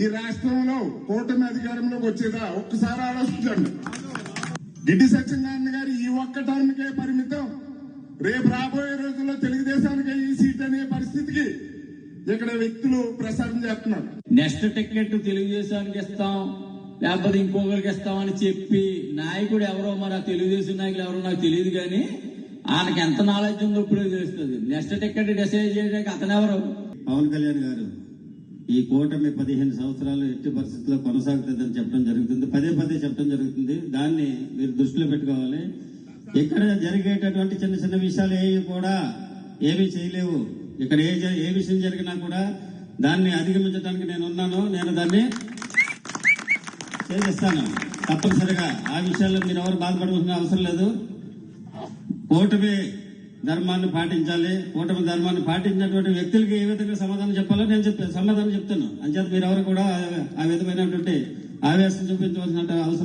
ఈ రాష్ట్రంలో కూటమి అధికారంలోకి వచ్చేదా? ఒక్కసారి ఆలోచించండి. గిడ్డి సత్యనారాయణ గారు ఈ ఒక్క టర్మ్కే పరిమితం. రేపు రాబోయే రోజుల్లో తెలుగుదేశానికి ఈ సీట్ అనే పరిస్థితికి ఇక్కడ వ్యక్తులు ప్రసారం చేస్తున్నారు. నెక్స్ట్ టికెట్ తెలుగుదేశానికి ఇస్తాం లేకపోతే ఇంకొకరికి ఇస్తామని చెప్పి నాయకుడు ఎవరో మరి ఆ తెలుగుదేశం నాయకులు ఎవరో నాకు తెలియదు కానీ ఆయనకి ఎంత నాలెడ్జ్ ఉందో ఇప్పుడే తెలుస్తుంది. నెక్స్ట్ టికెట్ డిసైడ్ చేయడానికి అతను ఎవరు పవన్ కళ్యాణ్ గారు. ఈ కూటమి పదిహేను సంవత్సరాలు ఎట్టి పరిస్థితుల్లో కొనసాగుతుందని చెప్పడం జరుగుతుంది. పదే పదే చెప్పడం జరుగుతుంది. దాన్ని మీరు దృష్టిలో పెట్టుకోవాలి. ఇక్కడ జరిగేటటువంటి చిన్న చిన్న విషయాలు ఏవి కూడా ఏమీ చేయలేవు. ఇక్కడ ఏ జ- ఏ విషయం జరిగినా కూడా దాన్ని అధిగమించడానికి నేను ఉన్నాను నేను దాన్ని చేసేస్తాను తప్పనిసరిగా ఆ విషయాల్లో మీరు ఎవరు బాధపడవలసిన అవసరం లేదు. కూటమి ధర్మాన్ని పాటించాలి కూటమి ధర్మాన్ని పాటించినటువంటి వ్యక్తులకి ఏ విధంగా సమాధానం చెప్పాలో నేను చెప్పి సమాధానం చెప్తాను. అంచేత మీరు ఎవరు కూడా ఆ విధమైనటువంటి ఆవేశం చూపించవలసిన అవసరం